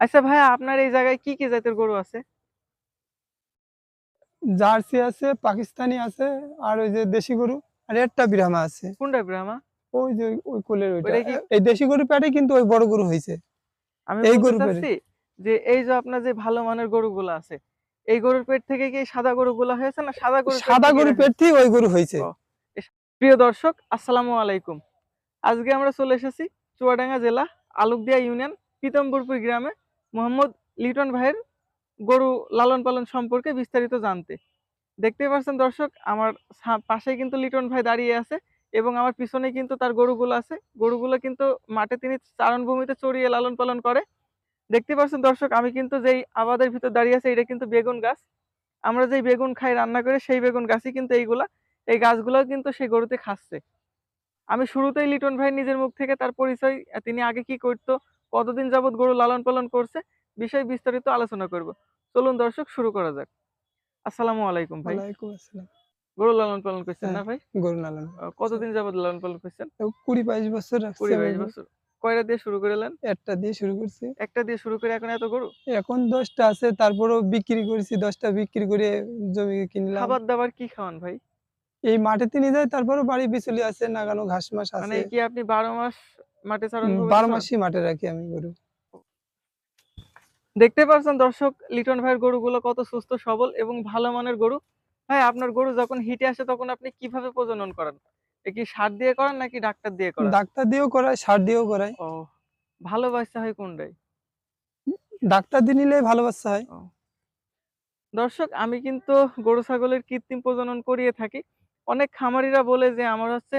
আচ্ছা ভাইয়া আপনার এই জায়গায় কি কি জাতের গরু আছে? জার্সি আছে পাকিস্তানি আছে আর ওই যে দেশি গরু আর একটা বিরামা আছে। কোনটা ব্রাহ্মা ওই যে ওই কোলের ওইটা। এই দেশি গরু পেটে কিন্তু ওই বড় গরু হয়েছে। আমি এই গরু। যে এই যে আপনার যে ভালো মানের গরুগুলো আছে এই গরুর পেট থেকে কি সাদা গরুগুলো হয়েছে না সাদা গরু সাদা গরু পেট থেকে ওই গরু হয়েছে। প্রিয় দর্শক আসসালামু আলাইকুম। আজকে আমরা চলে এসেছি চুয়াডাঙ্গা জেলা আলুকদিয়া ইউনিয়ন পিতম্বরপুর গ্রামে মোহাম্মদ লিটন ভাইয়ের গরু লালন পালন সম্পর্কে বিস্তারিত জানতে। দেখতে পাচ্ছেন দর্শক, আমার পাশে কিন্তু লিটন ভাই দাঁড়িয়ে আছে এবং আমার পিছনে কিন্তু তার গরুগুলো আছে। গরুগুলো কিন্তু মাঠে তিনি চারণভূমিতে চড়িয়ে লালন পালন করে। দেখতে পাচ্ছেন দর্শক, আমি কিন্তু যেই আবাদের ভিতর দাঁড়িয়ে আছে, এটা কিন্তু বেগুন গাছ। আমরা যেই বেগুন খাই, রান্না করে, সেই বেগুন গাছই কিন্তু এইগুলা। এই গাছগুলোও কিন্তু সেই গরুতে খাচ্ছে। আমি শুরুতেই লিটন ভাই নিজের মুখ থেকে তার পরিচয়, তিনি আগে কি করতো কতদিন যাবত গরু লালন পালন করছে বিষয় বিস্তারিত আলোচনা করব। চলুন দর্শক শুরু করা যাক। আসসালামু আলাইকুম ভাই। ওয়ালাইকুম আসসালাম। গরু লালন পালন করছেন না হ্যাঁ, ভাই? গরু লালন কতদিন যাবত লালন পালন করছেন? তো কুড়ি বাইশ বছর রাখছি কুড়ি আমি বাইশ গরু। বছর। কয়টা দিয়ে শুরু করলেন একটা দিয়ে শুরু করছি। একটা দিয়ে শুরু করে এখন এত গরু? এখন দশটা আছে তারপরেও বিক্রি করেছি দশটা বিক্রি করে জমি কিনলাম। খাবার দাবার কি খাওয়ান ভাই? এই মাঠে তিনি যায় তারপরেও বাড়ি বিচলি আছে নাগানো ঘাস মাস আছে। মানে কি আপনি বারো মাস মাঠে? মাসই মাঠে রাখি আমি গরু। দেখতে পাচ্ছেন দর্শক লিটন ভাইয়ের গরুগুলো কত সুস্থ সবল এবং ভালো মানের গরু। ভাই আপনার গরু যখন হিটে আসে তখন আপনি কীভাবে প্রজনন করেন? কি সার দিয়ে করেন নাকি ডাক্তার দিয়ে করেন? ডাক্তার দিয়েও করায় সার দিয়েও করায়। ও ভালো বাচ্চা হয় কোনটাই? ডাক্তার দিয়ে নিলে ভালো বাচ্চা হয়। দর্শক আমি কিন্তু গরু ছাগলের কৃত্রিম প্রজনন করিয়ে থাকি। অনেক খামারিরা বলে যে আমার হচ্ছে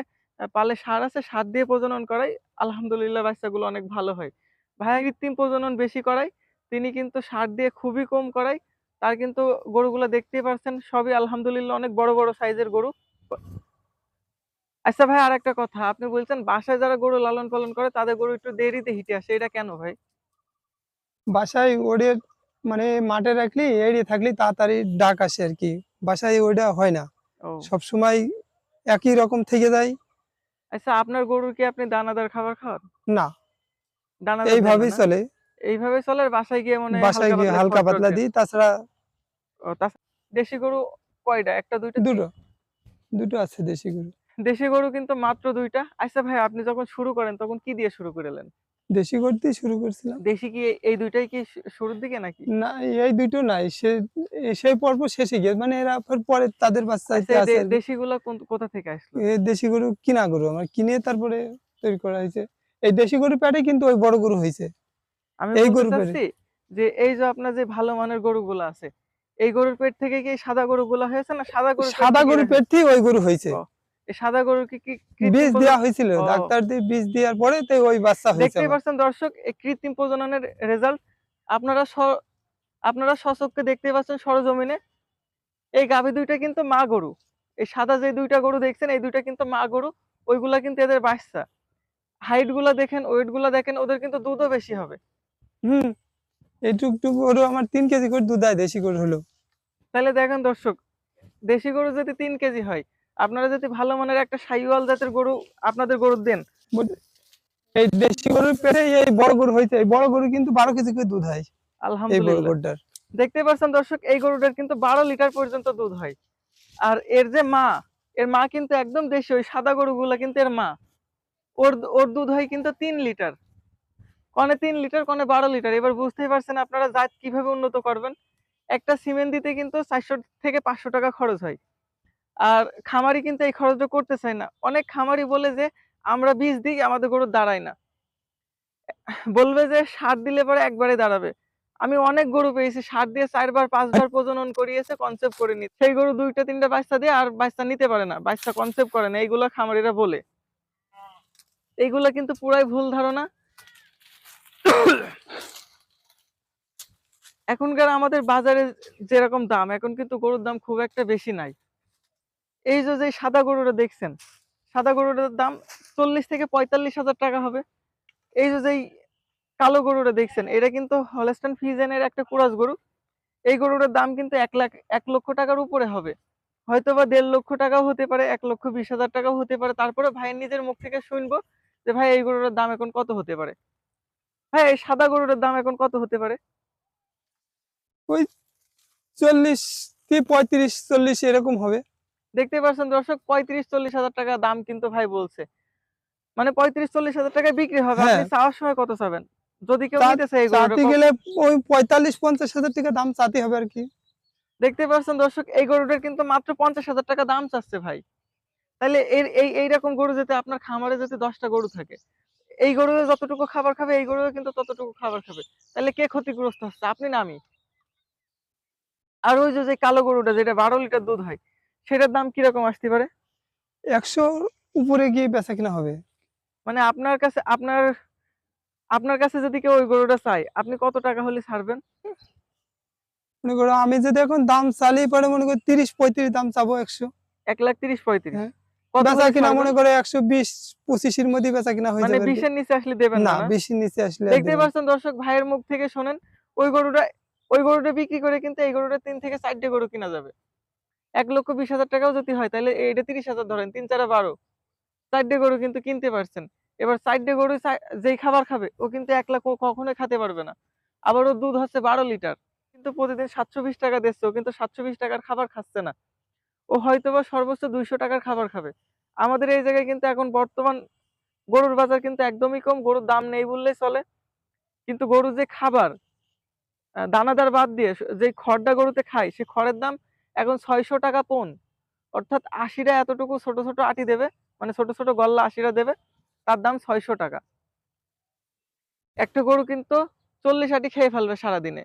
পালে সার আছে সার দিয়ে প্রজনন করাই। আলহামদুলিল্লাহ বাচ্চাগুলো অনেক ভালো হয়। ভাইয়া কৃত্রিম প্রজনন বেশি করায় তিনি কিন্তু সার দিয়ে খুবই কম করায় তার কিন্তু গরুগুলো দেখতেই পারছেন সবই আলহামদুলিল্লাহ অনেক বড় বড় সাইজের গরু। আচ্ছা ভাই আর একটা কথা। আপনি বলছেন বাসায় যারা গরু লালন পালন করে তাদের গরু একটু দেরিতে হিটে আসে। এটা কেন ভাই? বাসায় ওড়ে মানে মাঠে রাখলি এড়িয়ে থাকলে তাড়াতাড়ি ডাক আসে আর কি। বাসায় ওইটা হয় না। সব সময় একই রকম থেকে যায়। আচ্ছা আপনার গরুর কি আপনি দানাদার খাবার খাওয়ান? না। দানাদার এইভাবেই চলে। এইভাবে চলে বাসায় গিয়ে মনে বাসায় গিয়ে হালকা পাতলা দিই তাছাড়া দেশি গরু কয়টা? একটা দুইটা দুটো। দুটো আছে দেশি গরু। দেশি গরু কিন্তু মাত্র দুইটা। আচ্ছা ভাই আপনি যখন শুরু করেন তখন কি দিয়ে শুরু করলেন দেশি গরু দিয়ে শুরু করছিলাম। দেশি কি এই- দুইটাই কি শুরুর দিকে নাকি? না এই দুটো নাই সে সেই পর্ব শেষে গিয়ে মানে এরা পরে তাদের বাচ্চা আচ্ছা, আছে। দেশি গুলা কোথা থেকে আসলো? এই দেশি গরু কিনা গরু আমার কিনে তারপরে তৈরি করা হয়েছে। এই দেশি গরু পেটে কিন্তু ওই বড় গরু হয়েছে। আমি এই গরু। যে এই যে আপনার যে ভালো মানের গরুগুলো আছে এই গরুর পেট থেকে কি সাদা গরুগুলো হয়েছে না সাদা গরু সাদা গরু পেট থেকে ওই গরু হয়েছে। সাদা গরুর কি বীজ দেওয়া হয়েছিল ডাক্তার দিয়ে বীজ দেওয়ার পরে তো ওই বাচ্চা হয়েছে দেখতেই পাচ্ছেন দর্শক এই কৃত্রিম প্রজননের রেজাল্ট আপনারা আপনারা সচক্ষে দেখতে পাচ্ছেন সরজমিনে এই গাভী দুইটা কিন্তু মা গরু। এই সাদা যে দুইটা গরু দেখছেন এই দুইটা কিন্তু মা গরু ওইগুলা কিন্তু এদের বাচ্চা। হাইটগুলা দেখেন ওয়েটগুলা দেখেন ওদের কিন্তু দুধও বেশি হবে। হুম এই টুকটুক গরু আমার তিন কেজি করে দুধ দেয় দেশি গরু হলো। তাহলে দেখেন দর্শক দেশি গরু যদি তিন কেজি হয় আপনারা যদি ভালো মানের একটা সাইওয়াল জাতের গরু আপনাদের গরু দেন। এই দেশি গরুর পেটে এই বড় গরু হয়েছে এই বড় গরু কিন্তু বারো কেজি করে দুধ হয়। আলহামদুলিল্লাহ। গরুটার। দেখতে পাচ্ছেন দর্শক এই গরুটার কিন্তু বারো লিটার পর্যন্ত দুধ হয়। আর এর যে মা এর মা কিন্তু একদম দেশি ওই সাদা গরুগুলো কিন্তু এর মা। ওর ওর দুধ হয় কিন্তু তিন লিটার। কনে তিন লিটার কনে বারো লিটার। এবার বুঝতেই পারছেন আপনারা জাত কীভাবে উন্নত করবেন। একটা সিমেন্ট দিতে কিন্তু চারশো থেকে পাঁচশো টাকা খরচ হয়। আর খামারি কিন্তু এই খরচটা করতে চায় না। অনেক খামারি বলে যে, আমরা বীজ দিই, আমাদের গরু দাঁড়ায় না। বলবে যে, সার দিলে পরে একবারে দাঁড়াবে। আমি অনেক গরু পেয়েছি, সার দিয়ে চারবার, পাঁচবার প্রজনন করিয়েছে কনসেপ্ট করে নি। সেই গরু দুইটা, তিনটা বাচ্চা দিয়ে আর বাচ্চা নিতে পারে না, বাচ্চা কনসেপ্ট করে না, এইগুলো খামারিরা বলে। এইগুলা কিন্তু পুরাই ভুল ধারণা। এখনকার আমাদের বাজারে যেরকম দাম, এখন কিন্তু গরুর দাম খুব একটা বেশি নাই। এই যে সাদা গরুটা দেখছেন, সাদা গরুটার দাম চল্লিশ থেকে পঁয়তাল্লিশ হাজার টাকা হবে। এই যে যেই কালো গরুটা দেখছেন, এটা কিন্তু হলস্টাইন ফিজেনের একটা কুরাস গরু। এই গরুটার দাম কিন্তু এক লাখ, এক লক্ষ টাকার উপরে হবে। হয়তো বা দেড় লক্ষ টাকাও হতে পারে, এক লক্ষ বিশ হাজার টাকাও হতে পারে। তারপরে ভাইয়ের নিজের মুখ থেকে শুনব যে, ভাই, এই গরুটার দাম এখন কত হতে পারে? ভাই, এই সাদা গরুটার দাম এখন কত হতে পারে? ওই চল্লিশ কি পঁয়ত্রিশ, চল্লিশ এরকম হবে। দেখতে পাচ্ছেন দর্শক পঁয়ত্রিশ চল্লিশ হাজার টাকা দাম কিন্তু ভাই বলছে। মানে পঁয়ত্রিশ চল্লিশ হাজার টাকায় বিক্রি হবে আপনি হ্যাঁ। চাওয়ার সময় কত চাবেন? যদি কেউ নিতে চাতে গেলে ওই পঁয়তাল্লিশ পঞ্চাশ হাজার টাকা দাম চাতে হবে আর কি। দেখতে পাচ্ছেন দর্শক এই গরুটার কিন্তু মাত্র পঞ্চাশ হাজার টাকা দাম চাচ্ছে ভাই। তাহলে এর এই এইরকম গরু যেতে আপনার খামারে যদি দশটা গরু থাকে এই গরু যতটুকু খাবার খাবে এই গরু কিন্তু ততটুকু খাবার খাবে। তাহলে কে ক্ষতিগ্রস্ত হচ্ছে আপনি না আমি? আর ওই যে কালো গরুটা যেটা বারো লিটার দুধ হয় সেটার দাম কীরকম আসতে পারে? একশো উপরে গিয়ে বেচা কিনা হবে। মানে আপনার কাছে আপনার আপনার কাছে যদি কেউ ওই গরুটা চাই আপনি কত টাকা হলে ছাড়বেন? মনে করো আমি যদি এখন দাম চালিয়ে পারে মনে করি তিরিশ পঁয়ত্রিশ দাম চাবো একশো। এক লাখ তিরিশ পঁয়ত্রিশ। হ্যাঁ। বেচা কিনা মনে করে একশো বিশ পঁচিশের মধ্যে বেচা কিনা হয়ে মানে যাবে বিশের নিচে আসলে দেবেন না? নিচে আসলে আর দেখতে পাচ্ছেন দর্শক ভাইয়ের মুখ থেকে শোনেন ওই গরুটা ওই গরুটা বিক্রি করে কিন্তু এই গরুটা তিন থেকে চারটে গরু কিনা যাবে। এক লক্ষ বিশ হাজার টাকাও যদি হয়, তাহলে এইটা তিরিশ হাজার ধরেন, তিন চারে বারো। চারটে গরু কিন্তু কিনতে পারছেন। এবার চারটে গরু যেই খাবার খাবে, ও কিন্তু এক লাখ ও কখনোই খেতে পারবে না। আবার ওর দুধ হচ্ছে বারো লিটার, কিন্তু প্রতিদিন সাতশো বিশ টাকা দিচ্ছে, ও কিন্তু সাতশো বিশ টাকার খাবার খাচ্ছে না। ও হয়তো বা সর্বোচ্চ দুইশো টাকার খাবার খাবে। আমাদের এই জায়গায় কিন্তু এখন বর্তমান গরুর বাজার কিন্তু একদমই কম, গরুর দাম নেই বললেই চলে। কিন্তু গরুর যে খাবার দানাদার বাদ দিয়ে, যে খড়টা গরুতে খায়, সে খড়ের দাম এখন ছয়শো টাকা পন অর্থাৎ আশিরা এতটুকু ছোট ছোট আটি দেবে মানে ছোট ছোট গল্লা আশিরা দেবে, তার দাম ছয়শো টাকা। একটা গরু কিন্তু চল্লিশ আটি খেয়ে ফেলবে সারাদিনে।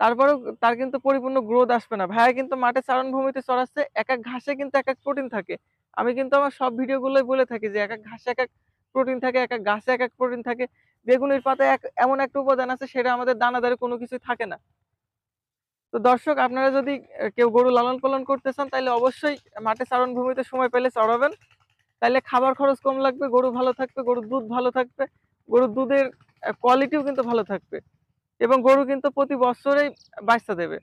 তারপরেও তার কিন্তু পরিপূর্ণ গ্রোথ আসবে না। ভাইয়া কিন্তু মাঠে চারণভূমিতে চড়াচ্ছে, এক এক ঘাসে কিন্তু এক এক প্রোটিন থাকে। আমি কিন্তু আমার সব ভিডিওগুলোই বলে থাকি যে এক এক ঘাসে এক এক প্রোটিন থাকে, এক এক গাছে এক এক প্রোটিন থাকে। বেগুনের পাতায় এক, এমন একটা উপাদান আছে, সেটা আমাদের দানাদারে কোনো কিছু থাকে না। তো দর্শক আপনারা যদি কেউ গরু লালন পালন করতে চান তাহলে অবশ্যই মাঠে চারণ ভূমিতে সময় পেলে চড়াবেন। তাহলে খাবার খরচ কম লাগবে গরু ভালো থাকবে গরুর দুধ ভালো থাকবে গরুর দুধের কোয়ালিটিও কিন্তু ভালো থাকবে এবং গরু কিন্তু প্রতি বছরেই বাচ্চা দেবে।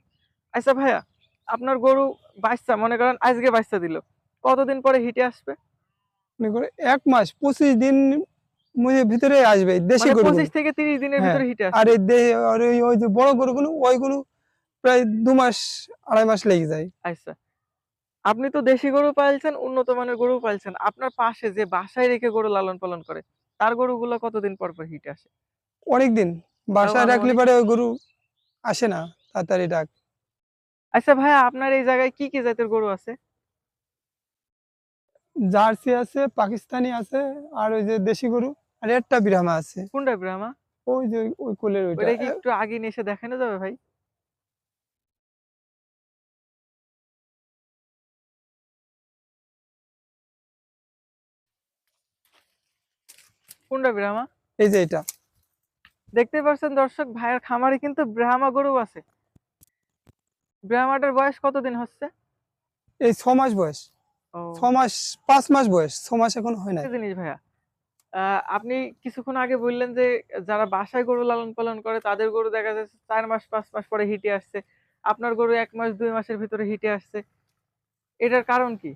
আচ্ছা ভাইয়া আপনার গরু বাচ্চা মনে করেন আজকে বাচ্চা দিল কতদিন পরে হিটে আসবে? মনে করো এক মাস পঁচিশ দিন ভিতরে আসবে দেশি মানে গরু পঁচিশ থেকে তিরিশ দিনের হ্যাঁ, ভিতরে হিটে আসবে। আর ওই যে বড় গরুগুলো ওইগুলো প্রায় দু মাস আড়াই মাস লেগে যায়। আচ্ছা। আপনি তো দেশি গরু পালছেন উন্নত মানের গরু পালছেন। আপনার পাশে যে বাসায় রেখে গরু লালন পালন করে তার গরুগুলো কতদিন পর পর হিটে আসে? অনেকদিন। বাসায় রাখলে পরে ওই গরু আসে না তাড়াতাড়ি ডাক। আচ্ছা ভাইয়া আপনার এই জায়গায় কি কি জাতের গরু আছে? জার্সি আছে পাকিস্তানি আছে আর ওই যে দেশি গরু আর একটা বিরামা আছে। কোনটা ব্রাহ্মা? ওই যে ওই কোলের ওইটা। একটু আগে এসে দেখানো যাবে ভাই? কোনটা ব্রাহ্মা? এই যে এটা। দেখতে পাচ্ছেন দর্শক ভাইয়ের খামারে কিন্তু ব্রাহ্মা গরু আছে। ব্রাহ্মাটার বয়স কতদিন হচ্ছে? এই ছ মাস বয়স। ছ মাস পাঁচ মাস বয়স। ছ মাস এখন হয় না জিনিস ভাইয়া? আপনি কিছুক্ষণ আগে বললেন যে যারা বাসায় গরু লালন পালন করে তাদের গরু দেখা যাচ্ছে চার মাস পাঁচ মাস পরে হিটে আসছে। আপনার গরু এক মাস দুই মাসের ভিতরে হিটে আসছে। এটার কারণ কি?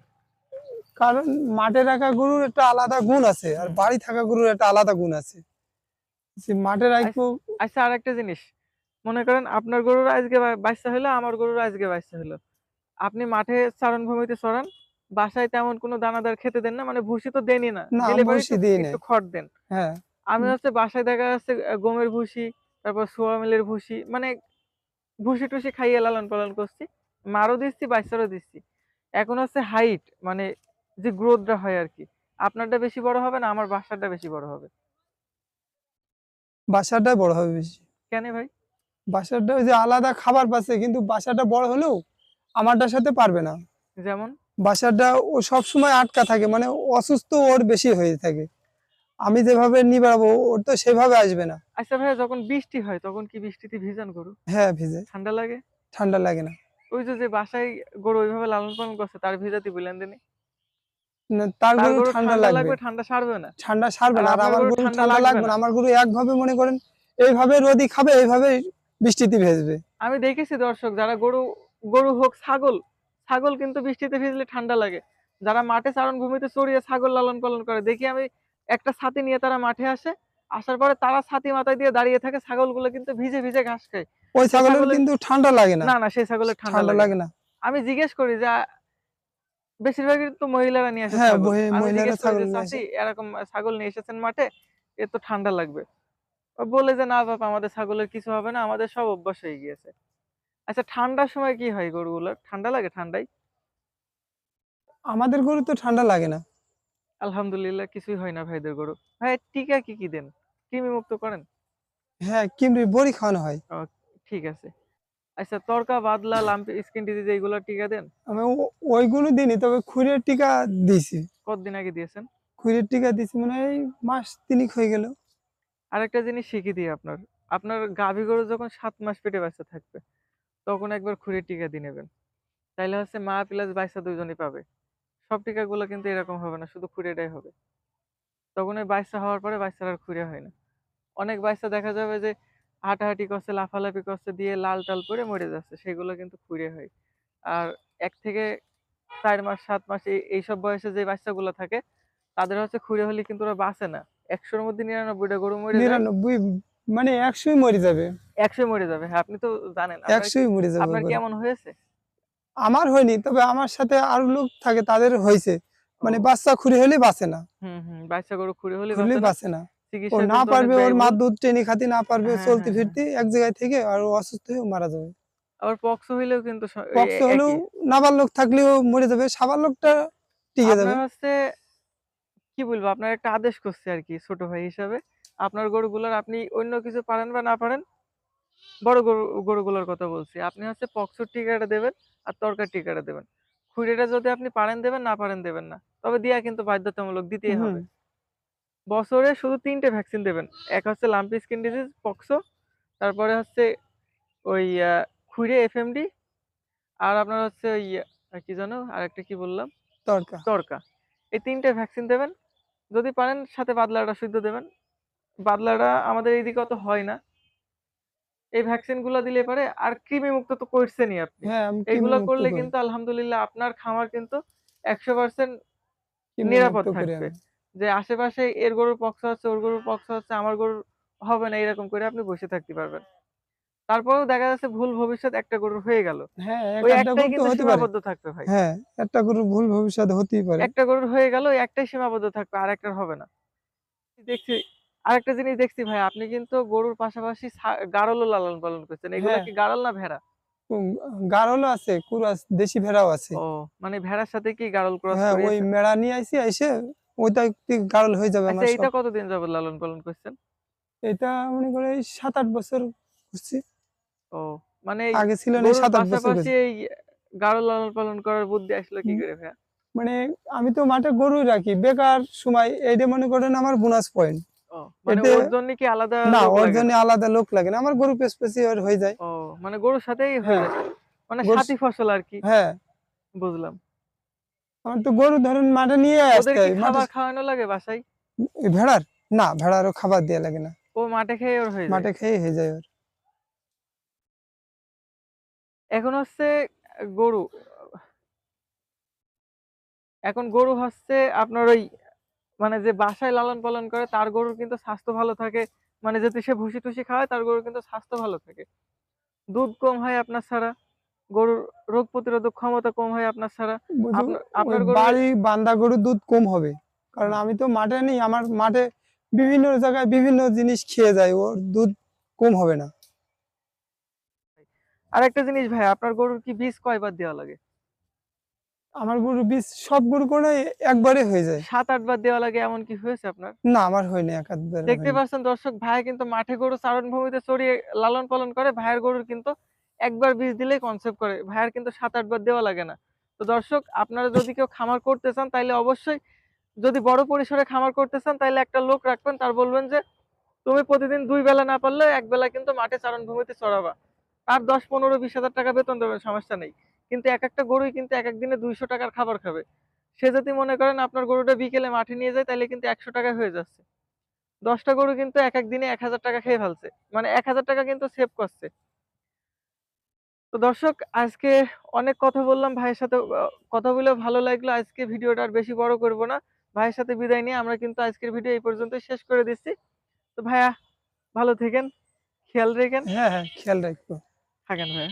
কারণ মাঠে রাখা গরুর একটা আলাদা গুণ আছে আর বাড়ি থাকা গরুর একটা আলাদা গুণ আছে। মাঠে রাখব আচ্ছা আর একটা জিনিস। মনে করেন আপনার গরুর আজকে বাচ্চা হলো আমার গরুর আজকে বাচ্চা হলো আপনি মাঠে চারণ ভূমিতে চড়ান বাসায় তেমন কোনো দানাদার খেতে দেন না মানে ভুসি তো দেনই না। খড় দেন। হ্যাঁ। আমি হচ্ছে বাসায় দেখা যাচ্ছে গমের ভুসি তারপর সোয়া মিলের ভুসি মানে ভুসি টুসি খাইয়ে লালন পালন করছি। মারও দিচ্ছি বাচ্চারও দিচ্ছি। এখন হচ্ছে হাইট মানে যে গ্রোথটা হয় আর কি আপনারটা বেশি বড় হবে না আমার বাসাটা বেশি বড় হবে? বাসাটাই বড় হবে বেশি। কেন ভাই? বাসাটা ওই যে আলাদা খাবার পাচ্ছে কিন্তু বাসাটা বড় হলেও আমারটার সাথে পারবে না। যেমন? বাসাটা ও সব সময় আটকা থাকে মানে অসুস্থ ওর বেশি হয়ে থাকে। আমি যেভাবে নিবাড়াবো ওর তো সেভাবে আসবে না। আচ্ছা ভাইয়া যখন বৃষ্টি হয় তখন কি বৃষ্টিতে ভিজান গরু? হ্যাঁ ভিজে। ঠান্ডা লাগে? ঠান্ডা লাগে না। ওই যে যে বাসায় গরু ওইভাবে লালন পালন করছে তার ভিজাতে বললেন দিনই না, তার তার গরু গরু ঠান্ডা ঠান্ডা লাগবে। লাগবে ঠান্ডা সারবে না। ঠান্ডা সারবে না আর আমার গরু গরু ঠান্ডা ঠান্ডা লাগবে লাগবে না। না। আমার গরু একভাবে মনে করেন এইভাবে রোদি খাবে এইভাবে বৃষ্টিতে ভেজবে। আমি দেখেছি দর্শক যারা গরু গরু হোক ছাগল ছাগল কিন্তু বৃষ্টিতে ভিজলে ঠান্ডা লাগে। যারা মাঠে চারণ ভূমিতে চড়িয়ে ছাগল লালন পালন করে দেখি আমি একটা ছাতি নিয়ে তারা মাঠে আসে আসার পরে তারা ছাতি মাথায় দিয়ে দাঁড়িয়ে থাকে ছাগলগুলো কিন্তু ভিজে ভিজে ঘাস খায়। ওই ছাগলের কিন্তু ঠান্ডা লাগে না। না না সেই ছাগলের ঠান্ডা লাগে না। আমি জিজ্ঞেস করি যে বেশিরভাগই তো মহিলারা নিয়ে আসে হ্যাঁ, মহিলারা ছাগল। এরকম ছাগল নিয়ে এসেছেন মাঠে এ তো ঠান্ডা লাগবে। ও বলে যে না বাবা আমাদের ছাগলের কিছু হবে না আমাদের সব অভ্যাস হয়ে গিয়েছে। আচ্ছা ঠান্ডার সময় কি হয় গরুগুলোর ঠান্ডা লাগে ঠান্ডায় আমাদের গরু তো ঠান্ডা লাগে না। আলহামদুলিল্লাহ কিছুই হয় না ভাইদের গরু। ভাই টিকা কি কি দেন? কৃমি মুক্ত করেন? হ্যাঁ কিমরি বড়ি খাওয়ানো হয়। ঠিক আছে। আচ্ছা তরকা বাদলা লাম্পি স্কিন ডিজিজ এইগুলো টিকা দেন? আমি ওইগুলো দিইনি তবে খুরের টিকা দিয়েছি। কতদিন আগে দিয়েছেন? খুরের টিকা দিয়েছি মানে এই মাস তিনিক হয়ে গেল। আরেকটা জিনিস শিখিয়ে দিই আপনার। আপনার গাভী গরু যখন সাত মাস পেটে বাচ্চা থাকবে তখন একবার খুঁড়ে টিকা দিয়ে নেবেন। তাইলে হচ্ছে মা প্লাস বাচ্চা দুজনই পাবে। সব টিকাগুলো কিন্তু এরকম হবে না শুধু খুঁড়েটাই হবে। তখন ওই বাচ্চা হওয়ার পরে বাচ্চার আর খুঁড়ে হয় না। অনেক বাচ্চা দেখা যাবে যে হাঁটাহাঁটি করছে লাফালাফি করছে দিয়ে লাল টাল করে মরে যাচ্ছে সেগুলো কিন্তু খুঁড়ে হয়। আর এক থেকে চার মাস সাত মাস এইসব বয়সে যে বাচ্চাগুলো থাকে তাদের হচ্ছে খুঁড়ে হলে কিন্তু ওরা বাঁচে না। একশোর মধ্যে নিরানব্বইটা গরু মরে নিরানব্বই মানে একশোই মরে যাবে। একশো মরে যাবে হ্যাঁ আপনি তো জানেন। একশোই মরে যাবে আপনার। কেমন হয়েছে? আমার হয়নি তবে আমার সাথে আরও লোক থাকে তাদের হয়েছে। মানে বাচ্চা খুঁড়ে হলে বাঁচে না। হুম হুম বাচ্চা গরু খুঁড়ে হলে বাঁচে না, না পারবে ওর মা দুধ টেনে খাতে না পারবে হ্যাঁ, চলতে হ্যাঁ, ফিরতে এক জায়গায় থেকে আর অসুস্থ হয়ে মারা যাবে। আবার পক্স হইলেও কিন্তু পক্স। হলেও নাবার লোক থাকলেও মরে যাবে সাবার লোকটা টিকে যাবে। আপনার হচ্ছে কি বলব আপনার একটা আদেশ করছে আর কি ছোট ভাই হিসাবে। আপনার গরুগুলোর আপনি অন্য কিছু পারেন বা না পারেন বড় গরু গরুগুলোর কথা বলছি। আপনি হচ্ছে পক্সর টিকাটা দেবেন আর তরকার টিকাটা দেবেন। খুঁড়িটা যদি আপনি পারেন দেবেন না পারেন দেবেন না তবে দিয়া কিন্তু বাধ্যতামূলক দিতেই হবে। বছরে শুধু তিনটে ভ্যাকসিন দেবেন। এক হচ্ছে লাম্পি স্কিন ডিজিজ পক্সো তারপরে হচ্ছে ওই খুঁড়ে এফএমডি আর আপনার হচ্ছে ওই কি জানো আর একটা কি বললাম? তরকা। তরকা। এই তিনটে ভ্যাকসিন দেবেন। যদি পারেন সাথে বাদলাটা শুদ্ধ দেবেন। বাদলাটা আমাদের এইদিকে অত হয় না। এই ভ্যাকসিনগুলো দিলে পারে আর কৃমি মুক্ত তো করছেনই আপনি। হ্যাঁ এইগুলো করলে কিন্তু আলহামদুলিল্লাহ আপনার খামার কিন্তু একশো পার্সেন্ট নিরাপদ থাকবে। যে আশেপাশে এর গরুর পক্ষ হচ্ছে ওর গরুর পক্ষ হচ্ছে আমার গরুর হবে না এরকম করে আপনি বসে থাকতে পারবেন। তারপরেও দেখা যাচ্ছে ভুল ভবিষ্যৎ একটা গরুর হয়ে গেল। হ্যাঁ একটা সীমাবদ্ধ থাকবে ভাই হ্যাঁ একটা গরু ভুল ভবিষ্যৎ হতেই পারে। একটা গরুর হয়ে গেল একটাই সীমাবদ্ধ থাকবে আর একটার হবে না। দেখছি আরেকটা জিনিস দেখছি ভাই আপনি কিন্তু গরুর পাশাপাশি গাড়লও লালন পালন করছেন। এগুলো হ্যাঁ। কি গাড়ল না ভেড়া? গারলও আছে কুরাস দেশি ভেড়াও আছে। ও মানে ভেড়ার সাথে কি গাড়ল ক্রস ওই মেড়া নিয়ে আইসি আইসে ওইটা গারল হয়ে যাবে আমার আচ্ছা কতদিন যাবত লালন পালন করছেন? এটা মনে করে সাত আট বছর করছি। ও মানে আগে ছিল না সাত আট বছর পাশাপাশি করছি। এই গাড়ল লালন পালন করার বুদ্ধি আসলো কি করে ভাইয়া? মানে আমি তো মাঠে গরুই রাখি বেকার সময় এইটা মনে করেন আমার বোনাস পয়েন্ট মানে ওর জন্য কি আলাদা না ওর জন্য আলাদা লোক লাগে না আমার গরু পেসপেসি হয়ে যায়। ও মানে গরুর সাথেই হয়ে হ্যাঁ। যায়। মানে সাথী ফসল আর কি। হ্যাঁ। বুঝলাম। আমার তো গরু ধরেন মাঠে নিয়ে আসতে খাবার খাওয়ানো লাগে বাসায়? ভেড়ার? না ভেড়ারও খাবার দেওয়া লাগে না। ও মাঠে খেয়ে ওর হয়ে মাঠে খেয়ে হয়ে যায় ওর। এখন হচ্ছে গরু। এখন গরু হচ্ছে আপনার ওই মানে যে বাসায় লালন পালন করে তার গরুর কিন্তু স্বাস্থ্য ভালো থাকে। মানে যদি সে ভুসি টুসি খাওয়ায় তার গরুর কিন্তু স্বাস্থ্য ভালো থাকে। দুধ কম হয় আপনার ছাড়া। গরুর রোগ প্রতিরোধক ক্ষমতা কম হয় আপনার ছাড়া? আপনার- বাড়ি বান্দা গরুর দুধ কম হবে। কারণ আমি তো মাঠে নেই আমার মাঠে বিভিন্ন জায়গায় বিভিন্ন জিনিস খেয়ে যায় ওর দুধ কম হবে না। আর একটা জিনিস ভাই আপনার গরুর কি বীজ কয়বার দেওয়া লাগে? আমার গরু বীজ সব গরু করে একবারে হয়ে যায়। সাত আটবার দেওয়া লাগে এমন কি হয়েছে আপনার? না আমার হয়নি একাধবার দেখতে। পাচ্ছেন দর্শক ভাই কিন্তু মাঠে গরু চারণ ভূমিতে চড়িয়ে লালন পালন করে ভাইয়ের গরুর কিন্তু একবার বীজ দিলেই কনসেপ্ট করে। ভাইয়ের কিন্তু সাত আটবার দেওয়া লাগে না। তো দর্শক, আপনারা যদি কেউ খামার করতে চান তাহলে অবশ্যই যদি বড় পরিসরে খামার করতে চান তাহলে একটা লোক রাখবেন, তার বলবেন যে, তুমি প্রতিদিন দুই বেলা না পারলে এক বেলা কিন্তু মাঠে চারণ ভূমিতে চড়াবা। তার দশ, পনেরো, বিশ হাজার টাকা বেতন দেবেন, সমস্যা নেই। কিন্তু এক একটা গরুই কিন্তু এক একদিনে দুইশো টাকার খাবার খাবে। সে যদি মনে করেন আপনার গরুটা বিকেলে মাঠে নিয়ে যায় তাহলে কিন্তু একশো টাকা হয়ে যাচ্ছে। দশটা গরু কিন্তু এক এক দিনে এক হাজার টাকা খেয়ে ফেলছে। মানে এক হাজার টাকা কিন্তু সেভ করছে। তো দর্শক আজকে অনেক কথা বললাম ভাইয়ের সাথে। কথা বলে ভালো লাগল। আজকে ভিডিওটা আর বেশি বড় করব না। ভাইয়ের সাথে বিদায় নিয়ে আমরা কিন্তু আজকের ভিডিও এই পর্যন্ত শেষ করে দিচ্ছি। তো ভাইয়া ভালো থেকেন। খেয়াল রেখেন। হ্যাঁ হ্যাঁ খেয়াল রাখব। থাকেন ভাইয়া?